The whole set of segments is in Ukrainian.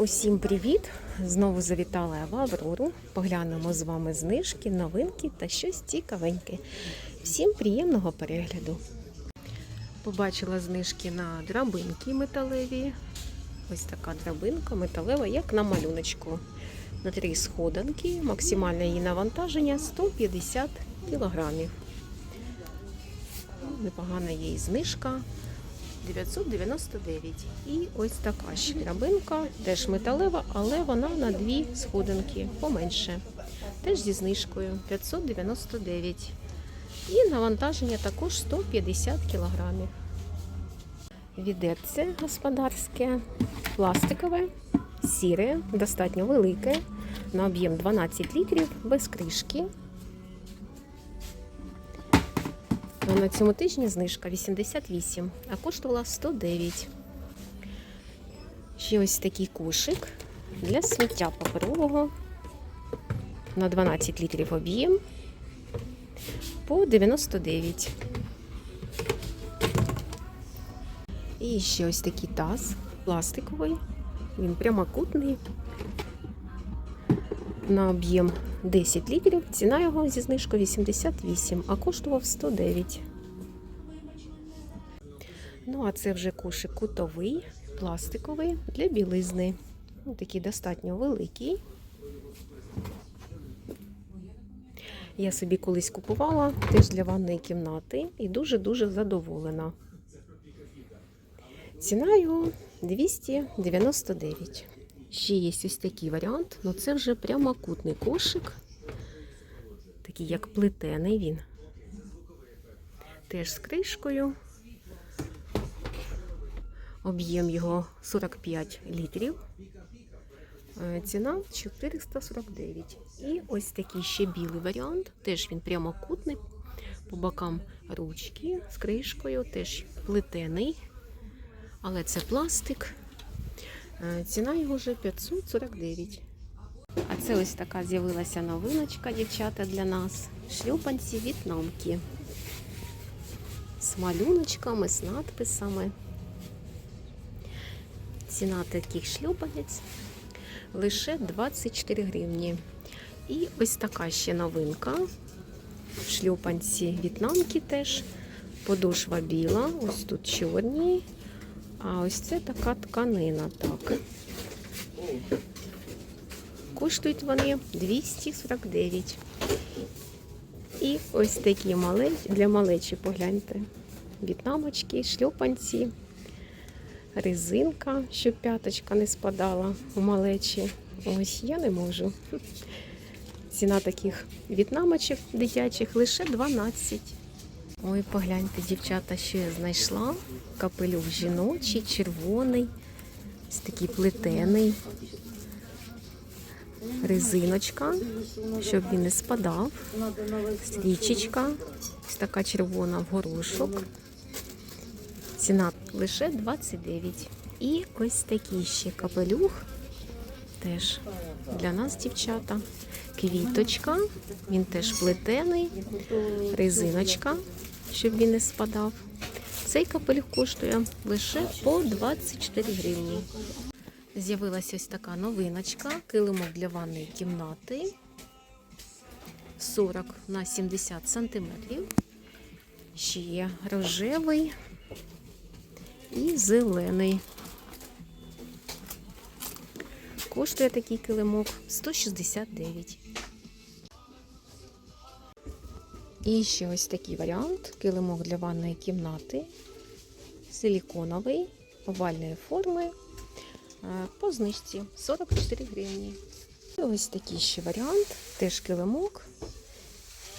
Усім привіт! Знову завітала я в Аврору. Поглянемо з вами знижки, новинки та щось цікавеньке. Всім приємного перегляду. Побачила знижки на драбинки металеві. Ось така драбинка металева, як на малюночку. На три сходинки. Максимальне її навантаження 150 кілограмів. Непогана і знижка. 999. І ось така ще теж металева, але вона на дві сходинки поменше. Теж зі знижкою 599. І навантаження також 150 кілограмів. Відерце господарське, пластикове, сіре, достатньо велике, на об'єм 12 літрів, без кришки. На цьому тижні знижка 88, а коштувала 109. Ще ось такий кошик для сміття паперового на 12 літрів об'єм по 99. І ще ось такий таз пластиковий. Він прямокутний. На об'єм 10 літрів. Ціна його зі знижкою 88, а коштував 109. Ну, а це вже кошик кутовий, пластиковий для білизни. Ну, такий достатньо великий. Я собі колись купувала теж для ванної кімнати і дуже-дуже задоволена. Ціна його 299. Ще є ось такий варіант, але це вже прямокутний кошик, такий як плетений він. Теж з кришкою. Об'єм його 45 літрів. Е, Ціна 449. І ось такий ще білий варіант. Теж він прямокутний. По бокам ручки з кришкою, теж плетений, але це пластик. Е, Ціна його вже 549. А це ось така з'явилася новиночка, дівчата, для нас. Шлюпанці в'єтнамки. З малюночками, з надписами. Ціна таких шлюпанець лише 24 гривні. І ось така ще новинка. Шлюпанці в'єтнамки теж. Подошва біла, ось тут чорні. А ось це така тканина. Так. Коштують вони 249. І ось такі малечі, для малечі, погляньте. В'єтнамочки, шльопанці, резинка, щоб п'яточка не спадала у малечі. Ось я не можу. Ціна таких в'єтнамочок дитячих лише 12. Ой, погляньте, дівчата, що я знайшла. Капелюх жіночий, червоний, ось такий плетений. Резиночка, щоб він не спадав. Стрічечка, ось така червона в горошок. Ціна лише 29. І ось такий ще капелюх. Теж для нас, дівчата. Квіточка, він теж плетений, резиночка, щоб він не спадав. Цей капелюх коштує лише по 24 гривні. З'явилася ось така новиночка, килимок для ванної кімнати 40 на 70 сантиметрів. Ще є рожевий і зелений. Коштує такий килимок 169. І ще ось такий варіант. Килимок для ванної кімнати. Силіконовий, овальної форми. е, По знижці 44 гривні. І ось такий ще варіант. Теж килимок.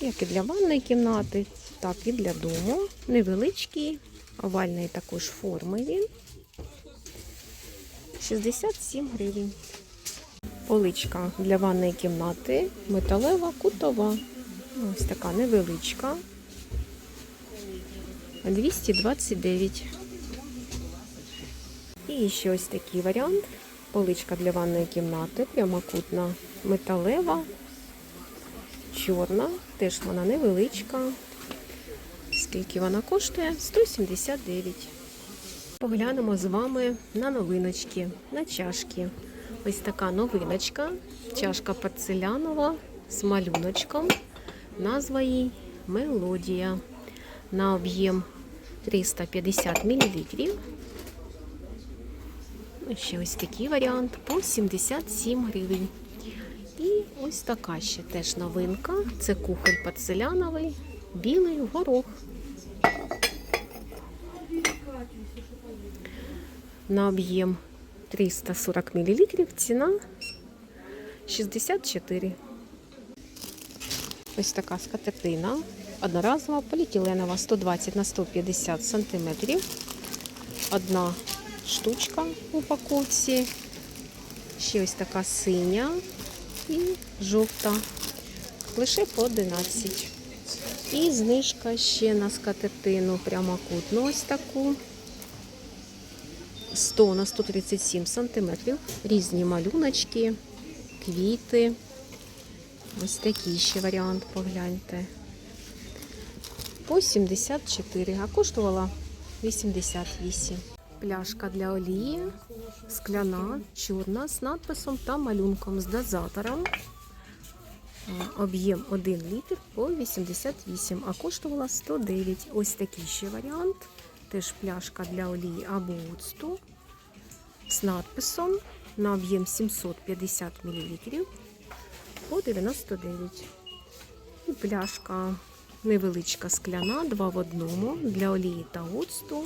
Як і для ванної кімнати, так і для дому. Невеличкий, овальної також форми він. 67 гривень. Поличка для ванної кімнати, металева, кутова. Ось така невеличка. 229. І ще ось такий варіант. Поличка для ванної кімнати, прямокутна, металева, чорна, теж вона невеличка. Скільки вона коштує? 179. Поглянемо з вами на новиночки, на чашки. Ось така новиночка. Чашка порцелянова з малюночком. Назва їй Мелодія. На об'єм 350 мл. Ще ось такий варіант по 77 гривень. І ось така ще теж новинка. Це кухоль порцеляновий, білий горох. На об'єм 340 мл. Ціна 64. Ось така скатертина. Одноразова поліетиленова 120 на 150 см. Одна штучка в упаковці. Ще ось така синя і жовта. Лише по 11. І знижка ще на скатертину прямокутну ось таку. 100 на 137 сантиметрів. Різні малюночки, квіти. Ось такий ще варіант, погляньте. По 74, а коштувала 88. Пляшка для олії, скляна, чорна, з надписом та малюнком з дозатором. Об'єм 1 літр по 88, а коштувала 109. Ось такий ще варіант. Теж пляшка для олії або оцту з надписом на об'єм 750 мл по 99. І пляшка невеличка скляна, 2 в одному для олії та оцту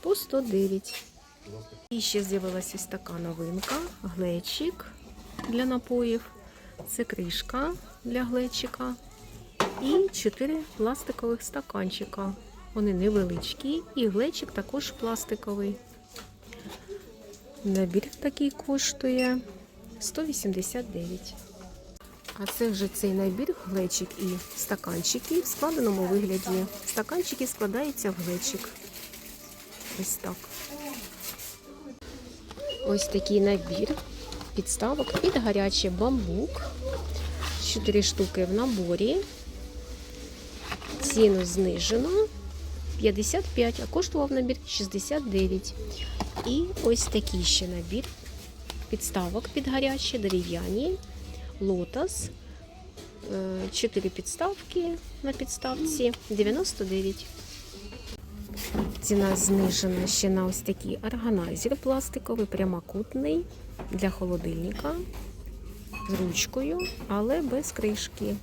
по 109. І ще з'явилася ось така новинка: глечик для напоїв. Це кришка для глечика. І 4 пластикових стаканчика. Вони невеличкі, і глечик також пластиковий. Набір такий коштує 189. А це вже цей набір глечик і стаканчики в складеному вигляді. Стаканчики складаються в глечик. Ось так. Ось такий набір підставок під гарячий бамбук. 4 штуки в наборі. Ціну знижено 55, а коштував набір 69. І ось такий ще набір підставок під гарячі, дерев'яні, лотос. 4 підставки на підставці 99. Ціна знижена ще на ось такий органайзер пластиковий, прямокутний для холодильника з ручкою, але без кришки.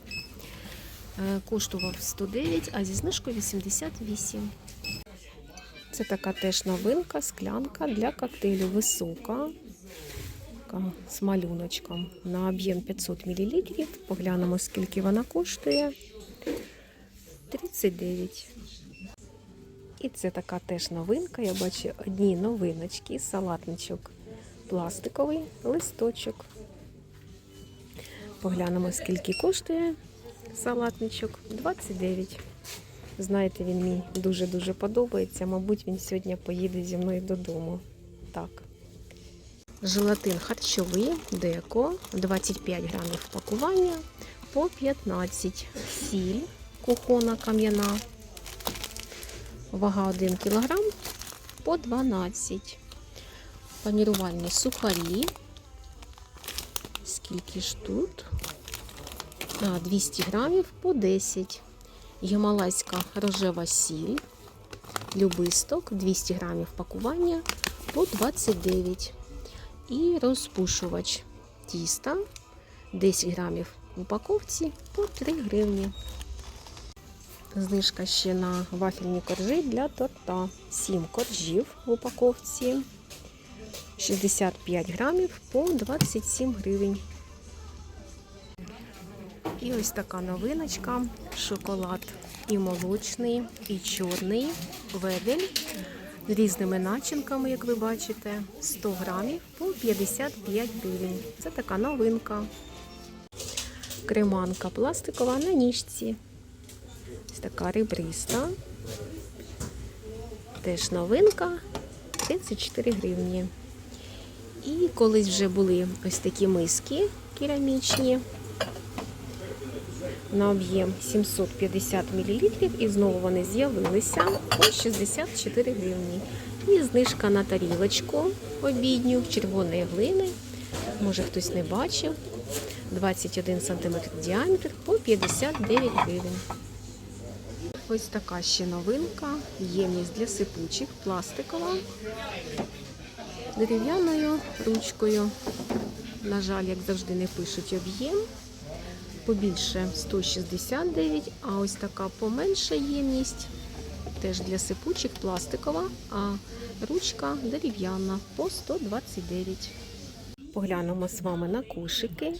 Е, Коштував 109, а зі знижкою 88. Це така теж новинка, склянка для коктейлю висока. Така з малюночком на об'єм 500 мл. Поглянемо, скільки вона коштує. 39. І це така теж новинка. Я бачу одні новиночки, салатничок пластиковий, листочок. Поглянемо, скільки коштує салатничок. 29. Знаєте, він мені дуже-дуже подобається. Мабуть, він сьогодні поїде зі мною додому. Так. Желатин харчовий, деко, 25 грамів пакування по 15. Сіль кухона кам'яна. Вага 1 кг по 12. Панірувальні сухарі. Скільки ж тут? А, 200 грамів по 10. Гімалайська рожева сіль. Любисток 200 грамів пакування по 29. І розпушувач тіста 10 грамів в упаковці по 3 гривні. Знижка ще на вафельні коржі для торта. 7 коржів в упаковці. 65 грамів по 27 гривень. І ось така новиночка. Шоколад і молочний, і чорний ведель різними начинками, як ви бачите. 100 грамів по 55 гривень. Це така новинка. Креманка пластикова на ніжці. Ось така ребриста. Теж новинка 34 гривні. І колись вже були ось такі миски керамічні на об'єм 750 мл. І знову вони з'явилися по 64 гривні. І знижка на тарілочку обідню червоної глини Може хтось не бачив. 21 см діаметр по 59 гривень. Ось така ще новинка. Ємність для сипучих, пластикова, дерев'яною ручкою. На жаль, як завжди, не пишуть об'єм. Побільше 169, а ось така поменша ємність. Теж для сипучих пластикова, а ручка дерев'яна по 129. Поглянемо з вами на кошики.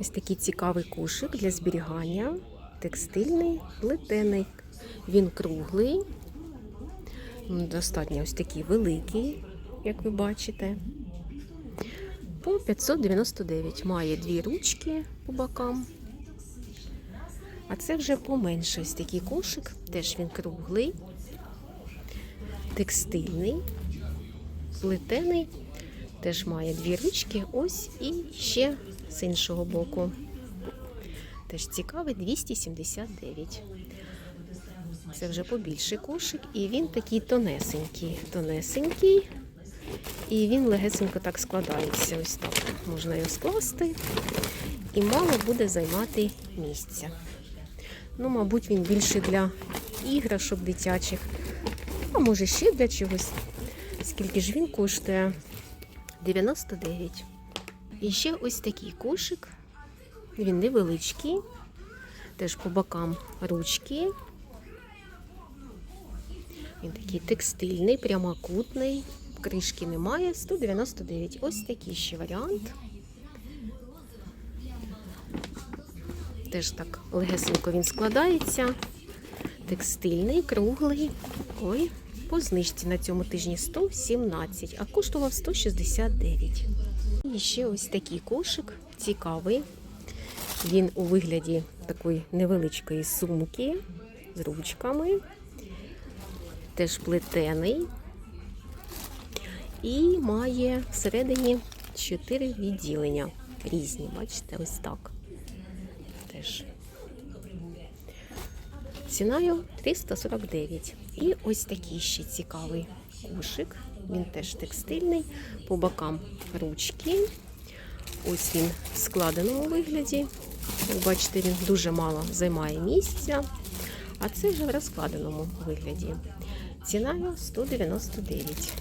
Ось такий цікавий кошик для зберігання. Текстильний, плетений. Він круглий, достатньо ось такий великий, як ви бачите. По 599. Має дві ручки по бокам. А це вже поменше ось такий кошик. Теж він круглий, текстильний, плетений. Теж має дві ручки. Ось і ще з іншого боку. Теж цікавий 279. Це вже побільший кошик, і він такий тонесенький. Тонесенький. І він легесенько так складається. Ось так. Можна його скласти. І мало буде займати місця. Ну, мабуть, він більше для іграшок дитячих, а може ще для чогось. Скільки ж він коштує? 99. І ще ось такий кошик. Він невеличкий, теж по бокам ручки. Він такий текстильний, прямокутний, кришки немає, 199. Ось такий ще варіант. Теж так легесенько він складається. Текстильний, круглий. Ой, по знижці на цьому тижні 117, а коштував 169. І ще ось такий кошик, цікавий. Він у вигляді такої невеличкої сумки з ручками. Теж плетений. І має всередині 4 відділення. Різні, бачите, ось так. Теж. Ціною 349. І ось такий ще цікавий кошик. Він теж текстильний, по бокам ручки. Ось він в складеному вигляді. Як бачите, він дуже мало займає місця. А це вже в розкладеному вигляді. Ціною 199.